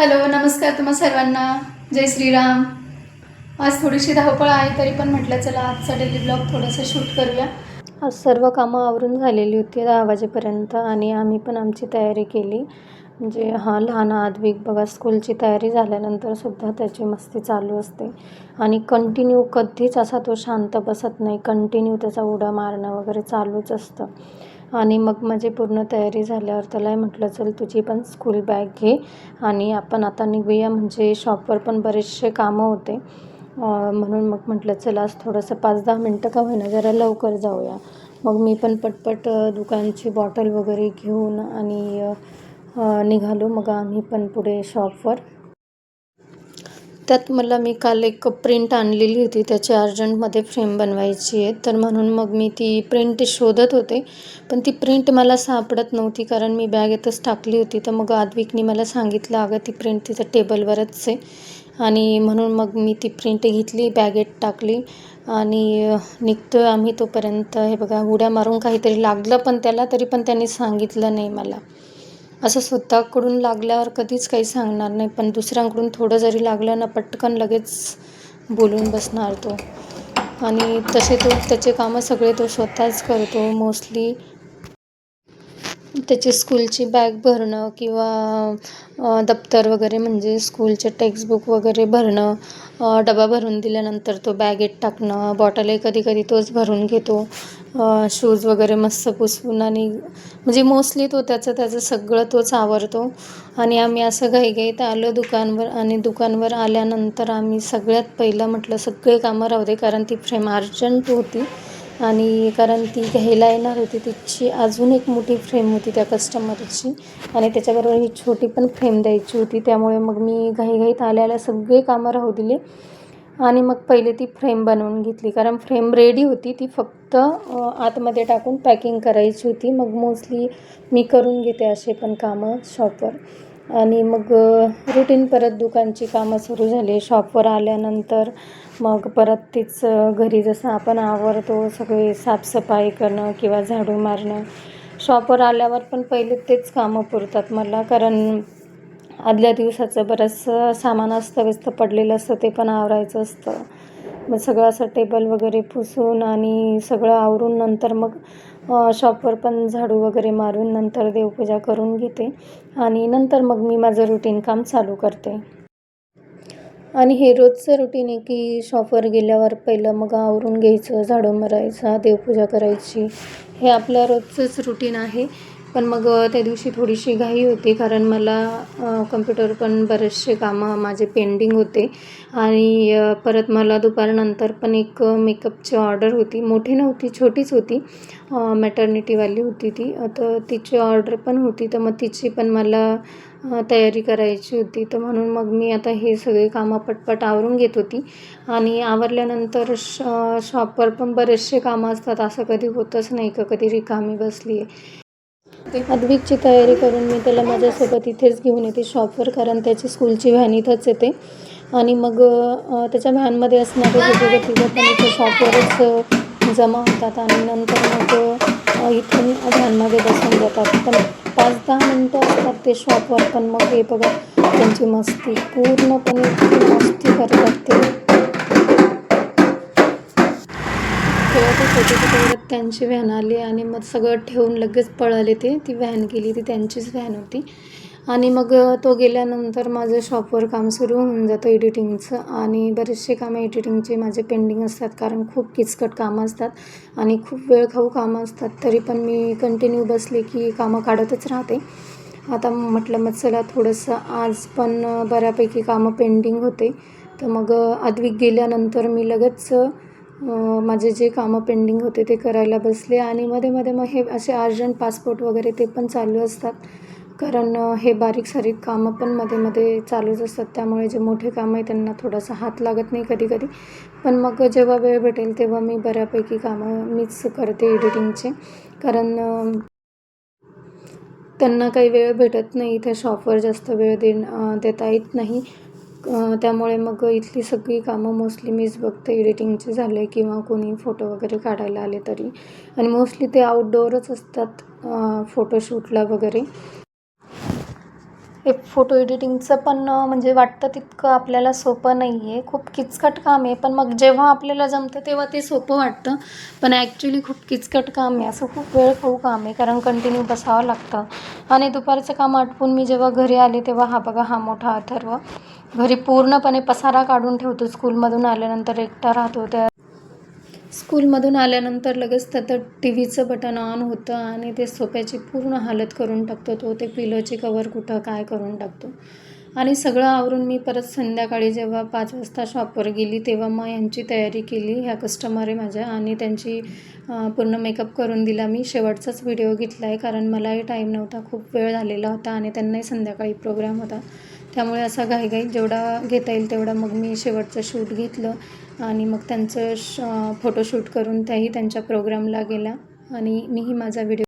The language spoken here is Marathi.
हॅलो नमस्कार तुम्हा सर्वांना. जय श्रीराम. आज थोडीशी धावपळ आहे तरी पण म्हटलं चला आजचा डेली ब्लॉग थोडंसं शूट करूया. आज सर्व कामं आवरून झालेली होती दहा वाजेपर्यंत आणि आम्ही पण आमची तयारी केली. म्हणजे हा लहान आद्विक बघा स्कूलची तयारी झाल्यानंतर सुद्धा त्याची मस्ती चालू असते. आणि कंटिन्यू कधीच असा तो शांत बसत नाही. कंटिन्यू त्याचा उडा मारणं वगैरे चालूच असतं. आणि मग माझी पूर्ण तयारी झाल्यावर त्याला म्हटलं चल तुझी पण स्कूल बॅग घे आणि आपण आता निघूया. म्हणजे शॉपवर पण बरेचसे कामं होते. म्हणून मग म्हटलं चल आज थोडंसं पाच दहा मिनटं का होईना जरा लवकर जाऊया. मग मी पण पटपट दुकानची बॉटल वगैरे घेऊन आणि निघालो. मग आम्ही पण पुढे शॉपवर त्यात मला मी काल एक प्रिंट आणलेली होती. त्याची अर्जंटमध्ये फ्रेम बनवायची आहे. तर म्हणून मग मी ती प्रिंट शोधत होते. पण ती प्रिंट मला सापडत नव्हती कारण मी बॅगेतच टाकली होती. तर मग आद्विकनी मला सांगितलं अगं ती प्रिंट तिथं टेबलवरच आहे. आणि म्हणून मग मी ती प्रिंट घेतली बॅगेत टाकली. आणि निघतो निघतोय आम्ही तोपर्यंत. हे बघा उड्या मारून काहीतरी लागलं पण त्याला तरी पण त्यांनी सांगितलं नाही मला. असं स्वतःकडून लागल्यावर कधीच काही सांगणार नाही पण दुसऱ्यांकडून थोडं जरी लागलं ना पटकन लगेच बोलून बसणार तो. आणि तसे तो त्याचे कामं सगळे तो स्वतःच करतो मोस्टली त्याची स्कूलची बॅग भरणं किंवा दप्तर वगैरे म्हणजे स्कूलचे टेक्स्टबुक वगैरे भरणं डबा भरून दिल्यानंतर तो बॅगेत टाकणं बॉटलही कधी कधी तोच भरून घेतो. शूज वगैरे मस्त पुसवून आणि म्हणजे मोस्टली तो त्याचं त्याचं सगळं तोच आवरतो. आणि आम्ही असं घाईघाईत आलो दुकानवर आणि दुकानवर आल्यानंतर आम्ही सगळ्यात पहिलं म्हटलं सगळे कामं राहू दे कारण ती फ्रेम अर्जंट होती. आणि कारण ती घ्यायला येणार होती तिची अजून एक मोठी फ्रेम होती त्या कस्टमरची आणि त्याच्याबरोबर ही छोटी पण फ्रेम द्यायची होती त्यामुळे मग मी घाईघाईत आल्याला सगळे कामं राहू दिले. आणि मग पहिले ती फ्रेम बनवून घेतली. कारण फ्रेम रेडी होती ती फक्त आतमध्ये टाकून पॅकिंग करायची होती. मग मोस्टली मी करून घेते असे पण कामं शॉपवर आणि मग रुटीन परत दुकानची कामं सुरू झाली. शॉपवर आल्यानंतर मग परत तीच घरी जसं आपण आवरतो सगळे साफसफाई करणं किंवा झाडू मारणं. शॉपवर आल्यावर पण पहिले तेच कामं पुरतात मला कारण आदल्या दिवसाचं बरंचसं सामान अस्तव्यस्त पडलेलं असतं ते पण आवरायचं असतं. मग सगळं असं टेबल वगैरे पुसून आणि सगळं आवरून नंतर मग शॉपवर पण झाडू वगैरे मारून नंतर देवपूजा करून घेते. आणि नंतर मग मी माझं रुटीन काम चालू करते. आणि हे रोजचं रुटीन आहे की शॉपवर गेल्यावर पहिलं मग आवरून घ्यायचं झाडू मारायचा देवपूजा करायची. हे आपलं रोजचंच रुटीन आहे. पण मग त्या दिवशी थोडीशी घाई होती कारण मला कम्प्युटर पण बरेचसे कामं माझे पेंडिंग होते. आणि परत मला दुपारनंतर पण एक मेकअपची ऑर्डर होती. मोठी नव्हती छोटीच होती. मॅटर्निटीवाली होती ती. तर तिची ऑर्डर पण होती तर मग तिची पण मला तयारी करायची होती. तर म्हणून मग मी आता हे सगळे कामं पटपट आवरून घेत होती. आणि आवरल्यानंतर श शॉपवर पण बरेचसे कामं असतात. असं कधी होतच नाही का? कधी रिकामी बसली आहे अद्विकची तयारी करून मी त्याला माझ्यासोबत इथेच घेऊन येते शॉपवर कारण त्याची स्कूलची व्हॅन इथंच येते. आणि मग त्याच्या व्हॅनमध्ये असणारे वेगवेगळे तिघं पण इथे शॉपवरच जमा होतात. आणि नंतर मग इथून व्हॅनमध्ये बसून जातात. पण पाच दहा मिनटं असतात ते शॉपवर पण मग हे बघा त्यांची मस्ती. पूर्णपणे मस्ती करतात ते. खेळत होते तेवढ्यात त्यांची व्हॅन आली आणि मग सगळं ठेवून लगेच पळाले ते. ती व्हॅन गेली ती त्यांचीच व्हॅन होती. आणि मग तो गेल्यानंतर माझं शॉपवर काम सुरू होऊन जातं एडिटिंगचं आणि बरेचसे कामं एडिटिंगचे माझे पेंडिंग असतात कारण खूप किचकट कामं असतात आणि खूप वेळखाऊ कामं असतात. तरी पण मी कंटिन्यू बसले की कामं काढतच राहते. आता म्हटलं मग चला थोडंसं आज पण बऱ्यापैकी कामं पेंडिंग होते. तर मग अ, आद्विक गेल्यानंतर मी लगेच माझे जे कामं पेंडिंग होते ते करायला बसले आणि मध्ये मध्ये मग हे असे अर्जंट पासपोर्ट वगैरे ते पण चालू असतात. कारण हे बारीक सारीक कामं पण मध्ये मध्ये चालूच असतात. त्यामुळे जे मोठे कामं आहे त्यांना थोडासा हात लागत नाही कधी कधी. पण मग जेव्हा वेळ भेटेल तेव्हा मी बऱ्यापैकी कामं मीच करते एडिटिंगचे कारण त्यांना काही वेळ भेटत नाही. इथे शॉपवर जास्त वेळ देण देता येत नाही. त्यामुळे मग इथली सगळी कामं मोस्टली मीच बघते. एडिटिंगचे झाले किंवा कोणी फोटो वगैरे काढायला आले तरी. आणि मोस्टली ते आउटडोअरच असतात फोटोशूटला वगैरे. हे फोटो एडिटिंगचं पण म्हणजे वाटतं तितकं आपल्याला सोपं नाही आहे खूप किचकट काम आहे. पण मग जेव्हा आपल्याला जमतं तेव्हा ते सोपं वाटतं. पण ॲक्च्युली खूप किचकट काम आहे. असं खूप वेळ खाऊ काम आहे. कारण कंटिन्यू बसावं लागतं. आणि दुपारचं काम आटपून मी जेव्हा घरी आले तेव्हा हा बघा हा मोठा अथर्व. घरी पूर्णपणे पसारा काढून ठेवतो. स्कूलमधून आल्यानंतर एकटा राहतो. त्या स्कूलमधून आल्यानंतर लगेच त्याचं टी व्हीचं बटन ऑन होतं आणि ते सोप्याची पूर्ण हालत करून टाकतो. तो ते पिलोची कवर कुठं काय करून टाकतो. आणि सगळं आवरून मी परत संध्याकाळी जेव्हा पाच वाजता शॉपवर गेली तेव्हा मग यांची तयारी केली ह्या कस्टमर आहे माझ्या. आणि त्यांची पूर्ण मेकअप करून दिला. मी शेवटचाच व्हिडिओ घेतला आहे कारण मलाही टाईम नव्हता. खूप वेळ झालेला होता आणि त्यांनाही संध्याकाळी प्रोग्राम होता. त्यामुळे असा घाईघाईत जेवढा घेता येईल तेवढा मग मी शेवटचं शूट घेतलं आणि मग त्यांचं श फोटोशूट करून त्याही त्यांच्या प्रोग्रामला गेला आणि मीही माझा व्हिडिओ